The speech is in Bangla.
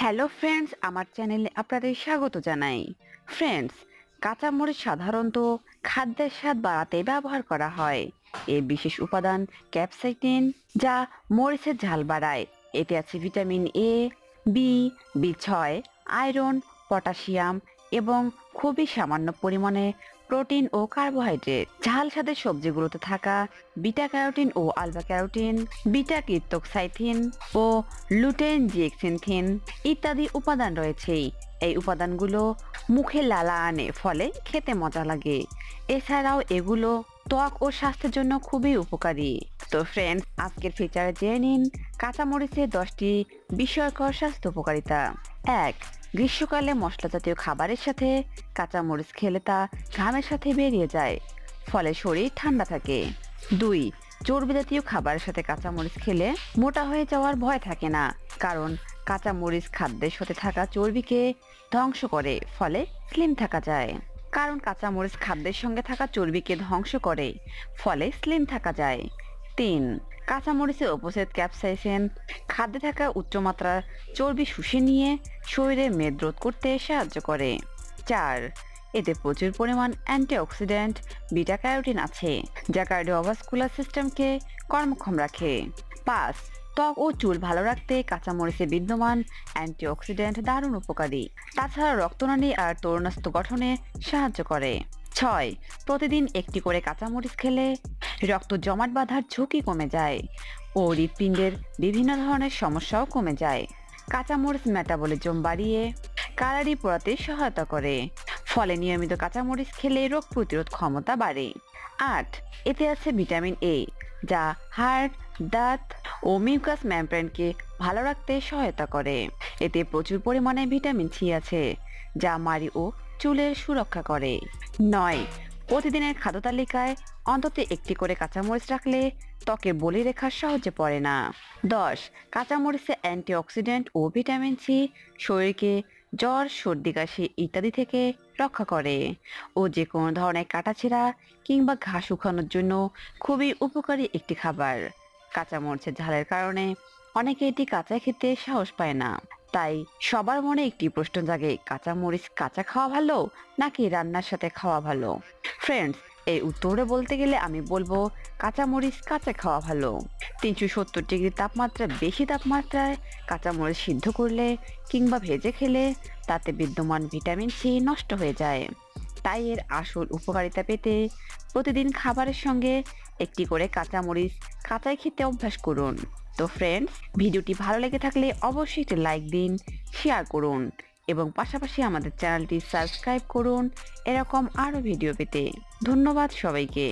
হ্যালো ফ্রেন্ডস আমার চ্যানেলে আপনাদের স্বাগত জানাই। ফ্রেন্ডস কাঁচামরিচ সাধারণত খাদ্যের স্বাদ বাড়াতে ব্যবহার করা হয়। এই বিশেষ উপাদান ক্যাপসাইটিন যা মরিচের ঝাল বাড়ায়। এতে আছে ভিটামিন এ বি বি ছয় আয়রন পটাশিয়াম এবং খুবই সামান্য পরিমাণে প্রোটিন ও কার্বোহাইড্রেট। ঝাল স্বাদের সবজিগুলোতে থাকা বিটা ক্যারোটিন ও আলফা ক্যারোটিন বিটা কীর্তকসাইথিন ও লুটেন জিএক্সিনথিন ইত্যাদি উপাদান রয়েছে। এই উপাদানগুলো মুখে লালা আনে, ফলে খেতে মজা লাগে। এছাড়াও এগুলো ত্বক ও স্বাস্থ্যের জন্য খুবই উপকারী। তো ফ্রেন্ডস আজকের ফিচারে জেনে নিন কাঁচামরিচের দশটি বিষয়কর স্বাস্থ্য উপকারিতা। এক গ্রীষ্মকালে মশলা জাতীয় খাবারের সাথে কাঁচামরিচ খেলে তা ঘামের সাথে বেরিয়ে যায়, ফলে শরীর ঠান্ডা থাকে। দুই, চর্বি জাতীয় খাবারের সাথে কাঁচামরিচ খেলে মোটা হয়ে যাওয়ার ভয় থাকে না, কারণ কাঁচামরিচ খাদ্যের সাথে থাকা চর্বিকে ধ্বংস করে, ফলে স্লিম থাকা যায়। কারণ কাঁচামরিচ খাদ্যের সঙ্গে থাকা চর্বিকে ধ্বংস করে, ফলে স্লিম থাকা যায়। তিন কাঁচামরিচের উপস্থিত ক্যাপসাইসিন খাদ্যে থাকা উচ্চমাত্রার চর্বি শুষে নিয়ে শরীরে মেদ রোধ করতে সাহায্য করে। চার, এতে প্রচুর পরিমাণ অ্যান্টিঅক্সিডেন্ট বিটা ক্যারোটিন আছে, যা কার্ডিওভাস্কুলার সিস্টেমকে কর্মক্ষম রাখে। পাঁচ, ত্বক ও চুল ভালো রাখতে কাঁচামরিচে বিদ্যমান অ্যান্টিঅক্সিডেন্ট দারুণ উপকারী। তাছাড়া রক্তনালী আর তরুণাস্ত গঠনে সাহায্য করে। ছয়। প্রতিদিন একটি করে কাঁচামরিচ খেলে রক্ত জমাট বাঁধার ঝুঁকি কমে যায় ও হৃৎপিণ্ডের বিভিন্ন ধরনের সমস্যাও কমে যায়। কাঁচামরিচ মেটাবলিজম বাড়িয়ে কালারি পোড়াতে সহায়তা করে, ফলে নিয়মিত কাঁচামরিচ খেলে রোগ প্রতিরোধ ক্ষমতা বাড়ে। আট, এতে আছে ভিটামিন এ যা হার্ট দাঁত ও মিউকাস ম্যামব্রেনকে ভালো রাখতে সহায়তা করে। এতে প্রচুর পরিমাণে ভিটামিন সি আছে, যা মাড়ি ও চুলের সুরক্ষা করে। নয়, প্রতিদিনের খাদ্য তালিকায় অন্তত একটি করে কাঁচামরিচ রাখলে ত্বকে বলি রেখা সহজে পড়ে না। দশ, কাঁচামরিচে অ্যান্টিঅক্সিডেন্ট ও ভিটামিন সি, শরীরকে জ্বর, সর্দি, কাশি ইত্যাদি থেকে রক্ষা করে। ও যে কোনো ধরনের কাটাছেঁড়া কিংবা ঘা শুকানোর জন্য খুবই উপকারী একটি খাবার। কাঁচামরিচের ঝালের কারণে অনেকে এটি কাঁচা খেতে সাহস পায় না। তাই সবার মনে একটি প্রশ্ন জাগে কাঁচা মরিচ কাঁচা খাওয়া ভালো নাকি রান্নার সাথে খাওয়া ভালো? ফ্রেন্ডস এই উত্তরে বলতে গেলে আমি বলব কাঁচা মরিচ কাঁচা খাওয়া ভালো। তিনশো সত্তর ডিগ্রি তাপমাত্রা, বেশি তাপমাত্রায় কাঁচা মরিচ সিদ্ধ করলে কিংবা ভেজে খেলে তাতে বিদ্যমান ভিটামিন সি নষ্ট হয়ে যায়। তাই এর আসল উপকারিতা পেতে প্রতিদিন খাবারের সঙ্গে একটি করে কাঁচামরিচ কাঁচাই খেতে অভ্যাস করুন। তো ফ্রেন্ডস ভিডিওটি ভালো লেগে থাকলে অবশ্যই একটি লাইক দিন শেয়ার করুন এবং পাশাপাশি আমাদের চ্যানেলটি সাবস্ক্রাইব করুন। এরকম আরও ভিডিও পেতে। ধন্যবাদ সবাইকে।